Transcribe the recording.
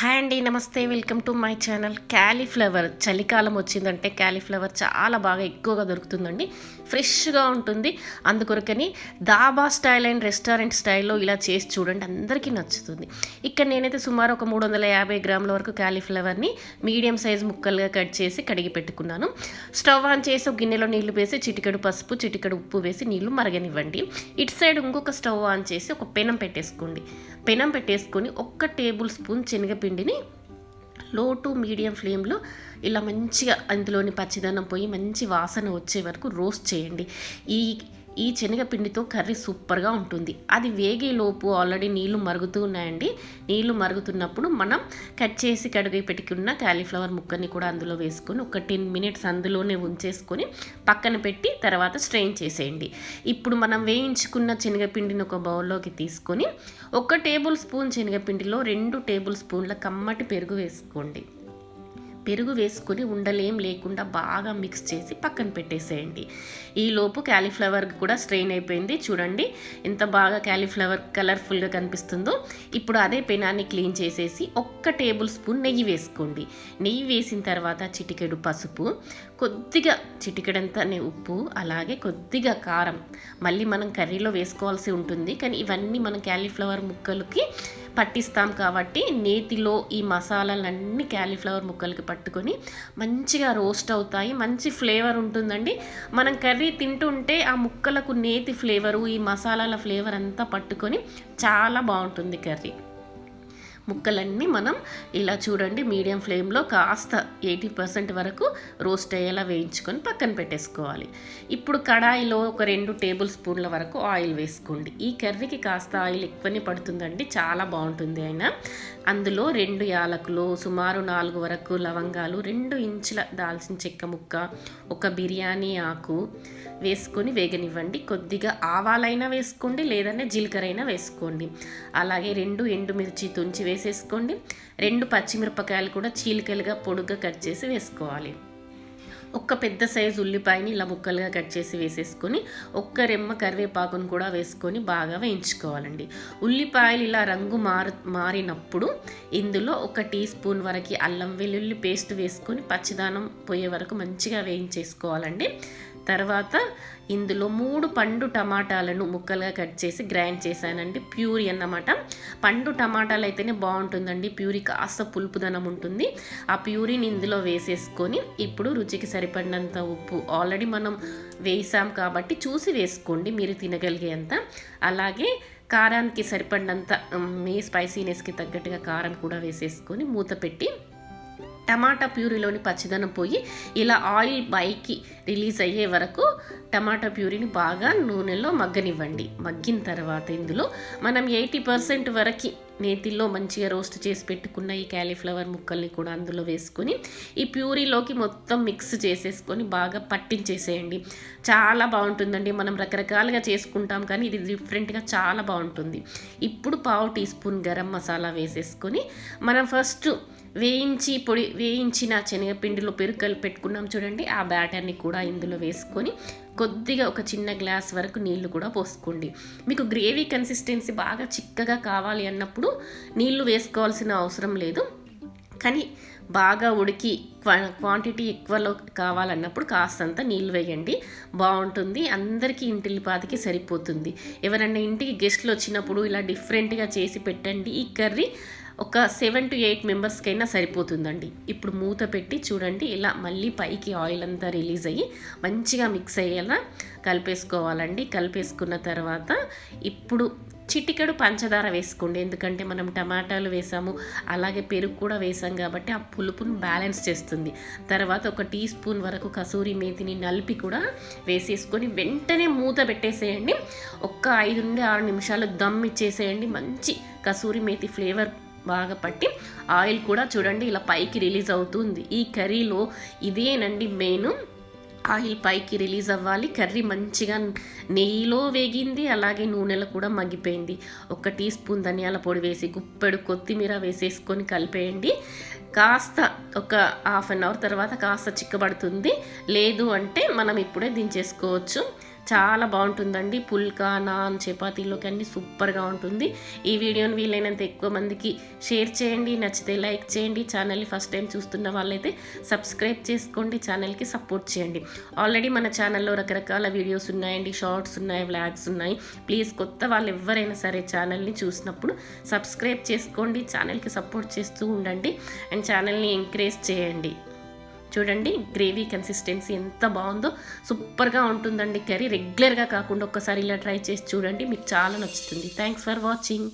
Hi అండి నమస్తే. Welcome to my channel. Cauliflower చలికాలం వచ్చిందంటే క్యాలీఫ్లవర్ చాలా బాగా ఎక్కువగా దొరుకుతుందండి. ఫ్రెష్గా ఉంటుంది. అందుకొరకని దాబా స్టైల్ అండ్ రెస్టారెంట్ స్టైల్లో ఇలా చేసి చూడండి అందరికీ నచ్చుతుంది. ఇక్కడ నేనైతే సుమారు ఒక మూడు వందల యాభై గ్రాముల వరకు క్యాలీఫ్లవర్ని మీడియం సైజ్ ముక్కలుగా కట్ చేసి కడిగి పెట్టుకున్నాను. స్టవ్ ఆన్ చేసి ఒక గిన్నెలో నీళ్ళు వేసి చిటికెడు పసుపు చిటికెడు ఉప్పు వేసి నీళ్ళు మరగనివ్వండి. ఇటు సైడ్ ఇంకొక స్టవ్ ఆన్ చేసి ఒక పెనం పెట్టేసుకోండి. పెనం పెట్టేసుకొని ఒక్క టేబుల్ స్పూన్ శనగపిండిని లో టు మీడియం ఫ్లేమ్లో ఇలా మంచిగా అందులోని పచ్చిదనం పోయి మంచి వాసన వచ్చే వరకు రోస్ట్ చేయండి. ఈ ఈ శనగపిండితో కర్రీ సూపర్గా ఉంటుంది. అది వేగేలోపు ఆల్రెడీ నీళ్ళు మరుగుతూ ఉన్నాయండి. నీళ్ళు మరుగుతున్నప్పుడు మనం కట్ చేసి కడిగి పెట్టుకున్న క్యాలీఫ్లవర్ ముక్కని కూడా అందులో వేసుకొని ఒక టెన్ మినిట్స్ అందులోనే ఉంచేసుకొని పక్కన పెట్టి తర్వాత స్ట్రెయిన్ చేసేయండి. ఇప్పుడు మనం వేయించుకున్న శనగపిండిని ఒక బౌల్లోకి తీసుకొని ఒక టేబుల్ స్పూన్ శనగపిండిలో రెండు టేబుల్ స్పూన్ల కమ్మటి పెరుగు వేసుకోండి. పెరుగు వేసుకుని ఉండలేం లేకుండా బాగా మిక్స్ చేసి పక్కన పెట్టేసేయండి. ఈలోపు క్యాలీఫ్లవర్ కూడా స్ట్రెయిన్ అయిపోయింది. చూడండి ఎంత బాగా క్యాలీఫ్లవర్ కలర్ఫుల్గా కనిపిస్తుందో. ఇప్పుడు అదే పెనాన్ని క్లీన్ చేసేసి ఒక్క టేబుల్ స్పూన్ నెయ్యి వేసుకోండి. నెయ్యి వేసిన తర్వాత చిటికెడు పసుపు కొద్దిగా చిటికెడంతానే ఉప్పు అలాగే కొద్దిగా కారం. మళ్ళీ మనం కర్రీలో వేసుకోవాల్సి ఉంటుంది. కానీ ఇవన్నీ మనం క్యాలీఫ్లవర్ ముక్కలకి పట్టిస్తాం కాబట్టి నేతిలో ఈ మసాలాలన్నీ క్యాలీఫ్లవర్ ముక్కలకి పట్టుకొని మంచిగా రోస్ట్ అవుతాయి మంచి ఫ్లేవర్ ఉంటుందండి. మనం కర్రీ తింటుంటే ఆ ముక్కలకు నేతి ఫ్లేవరు ఈ మసాలాల ఫ్లేవర్ అంతా పట్టుకొని చాలా బాగుంటుంది కర్రీ. ముక్కలన్నీ మనం ఇలా చూడండి మీడియం ఫ్లేమ్లో కాస్త ఎయిటీ పర్సెంట్ వరకు రోస్ట్ అయ్యేలా వేయించుకొని పక్కన పెట్టేసుకోవాలి. ఇప్పుడు కడాయిలో ఒక రెండు టేబుల్ స్పూన్ల వరకు ఆయిల్ వేసుకోండి. ఈ కర్రీకి కాస్త ఆయిల్ ఎక్కువనే పడుతుందండి చాలా బాగుంటుంది అయినా. అందులో రెండు యాలకులు సుమారు నాలుగు వరకు లవంగాలు రెండు ఇంచుల దాల్చిన చెక్క ముక్క ఒక బిర్యానీ ఆకు వేసుకొని వేగనివ్వండి. కొద్దిగా ఆవాలైనా వేసుకోండి లేదంటే జీలకర్ర అయినా వేసుకోండి. అలాగే రెండు ఎండుమిర్చి తుంచి వేసేసుకోండి. రెండు పచ్చిమిరపకాయలు కూడా చీలికలుగా పొడుగ్గా కట్ చేసి వేసుకోవాలి. ఒక్క పెద్ద సైజు ఉల్లిపాయని ఇలా ముక్కలుగా కట్ చేసి వేసేసుకొని ఒక్క రెమ్మ కరివేపాకును కూడా వేసుకొని బాగా వేయించుకోవాలండి. ఉల్లిపాయలు ఇలా రంగు మారు మారినప్పుడు ఇందులో ఒక టీ స్పూన్ వరకు అల్లం వెల్లుల్లి పేస్ట్ వేసుకొని పచ్చిదానం పోయే వరకు మంచిగా వేయించేసుకోవాలండి. తర్వాత ఇందులో మూడు పండు టమాటాలను ముక్కలుగా కట్ చేసి గ్రైండ్ చేశానండి. ప్యూరీ అన్నమాట. పండు టమాటాలు అయితేనే బాగుంటుందండి. ప్యూరీ కాస్త పులుపుదనం ఉంటుంది. ఆ ప్యూరీని ఇందులో వేసేసుకొని ఇప్పుడు రుచికి సరిపడినంత ఉప్పు ఆల్రెడీ మనం వేసాం కాబట్టి చూసి వేసుకోండి. మీరు తినగలిగేంత. అలాగే కారానికి సరిపడినంత మీ స్పైసీనెస్కి తగ్గట్టుగా కారం కూడా వేసేసుకొని మూత పెట్టి టమాటా ప్యూరీలోని పచ్చిదనం పోయి ఇలా ఆయిల్ పైకి రిలీజ్ అయ్యే వరకు టమాటా ప్యూరీని బాగా నూనెలో మగ్గనివ్వండి. మగ్గిన తర్వాత ఇందులో మనం ఎయిటీ పర్సెంట్ వరకు నేతిలో మంచిగా రోస్ట్ చేసి పెట్టుకున్న ఈ క్యాలీఫ్లవర్ ముక్కల్ని కూడా అందులో వేసుకొని ఈ ప్యూరీలోకి మొత్తం మిక్స్ చేసేసుకొని బాగా పట్టించేసేయండి. చాలా బాగుంటుందండి. మనం రకరకాలుగా చేసుకుంటాం కానీ ఇది డిఫరెంట్గా చాలా బాగుంటుంది. ఇప్పుడు పావు టీ స్పూన్ గరం మసాలా వేసేసుకొని మనం ఫస్ట్ వేయించి పొడి వేయించిన శనగపిండిలో పెరుగు కలిపి పెట్టుకున్నాం చూడండి. ఆ బ్యాటర్ని కూడా ఇందులో వేసుకొని కొద్దిగా ఒక చిన్న గ్లాస్ వరకు నీళ్ళు కూడా పోసుకోండి. మీకు గ్రేవీ కన్సిస్టెన్సీ బాగా చిక్కగా కావాలి అన్నప్పుడు నీళ్ళు వేసుకోవాల్సిన అవసరం లేదు. కానీ బాగా ఉడికి క్వాంటిటీ ఎక్కువలో కావాలన్నప్పుడు కాస్తంత నీళ్ళు వేయండి. బాగుంటుంది. అందరికీ ఇంటిల్లిపాతికి సరిపోతుంది. ఎవరన్నా ఇంటికి గెస్ట్లు వచ్చినప్పుడు ఇలా డిఫరెంట్గా చేసి పెట్టండి. ఈ కర్రీ ఒక సెవెన్ టు ఎయిట్ మెంబర్స్కైనా సరిపోతుందండి. ఇప్పుడు మూత పెట్టి చూడండి ఇలా మళ్ళీ పైకి ఆయిల్ అంతా రిలీజ్ అయ్యి మంచిగా మిక్స్ అయ్యేలా కలిపేసుకోవాలండి. కలిపేసుకున్న తర్వాత ఇప్పుడు చిటికెడు పంచదార వేసుకోండి. ఎందుకంటే మనం టమాటాలు వేసాము అలాగే పెరుగు కూడా వేసాం కాబట్టి ఆ పులుపును బ్యాలెన్స్ చేస్తుంది. తర్వాత ఒక టీ స్పూన్ వరకు కసూరి మేతిని నలిపి కూడా వేసేసుకొని వెంటనే మూత పెట్టేసేయండి. ఒక్క ఐదు నుండి ఆరు నిమిషాలు దమ్ ఇచ్చేసేయండి. మంచి కసూరి మేతి ఫ్లేవర్ బాగా పట్టి ఆయిల్ కూడా చూడండి ఇలా పైకి రిలీజ్ అవుతుంది. ఈ కర్రీలో ఇదేనండి మెయిన్. ఆయిల్ పైకి రిలీజ్ అవ్వాలి. కర్రీ మంచిగా నెయ్యిలో వేగింది అలాగే నూనెలో కూడా మగ్గిపోయింది. ఒక టీ స్పూన్ ధనియాల పొడి వేసి గుప్పెడు కొత్తిమీర వేసేసుకొని కలిపేయండి. కాస్త ఒక హాఫ్ అన్ అవర్ తర్వాత కాస్త చిక్కబడుతుంది. లేదు అంటే మనం ఇప్పుడే దించేసుకోవచ్చు. చాలా బాగుంటుందండి. పుల్కా నాన్ చపాతీలోకి అన్ని సూపర్గా ఉంటుంది. ఈ వీడియోని వీలైనంత ఎక్కువ మందికి షేర్ చేయండి నచ్చితే లైక్ చేయండి ఛానల్ని ఫస్ట్ టైం చూస్తున్న వాళ్ళైతే సబ్స్క్రైబ్ చేసుకోండి ఛానల్కి సపోర్ట్ చేయండి. ఆల్రెడీ మన ఛానల్లో రకరకాల వీడియోస్ ఉన్నాయండి షార్ట్స్ ఉన్నాయి వ్లాగ్స్ ఉన్నాయి. ప్లీజ్ కొత్త వాళ్ళు ఎవరైనా సరే ఛానల్ని చూసినప్పుడు సబ్స్క్రైబ్ చేసుకోండి ఛానల్కి సపోర్ట్ చేస్తూ ఉండండి. అండ్ ఛానల్ని ఎంకరేజ్ చేయండి. చూడండి గ్రేవీ కన్సిస్టెన్సీ ఎంత బాగుందో. సూపర్గా ఉంటుందండి కర్రీ. రెగ్యులర్గా కాకుండా ఒక్కసారి ఇలా ట్రై చేసి చూడండి మీకు చాలా నచ్చుతుంది. Thanks for watching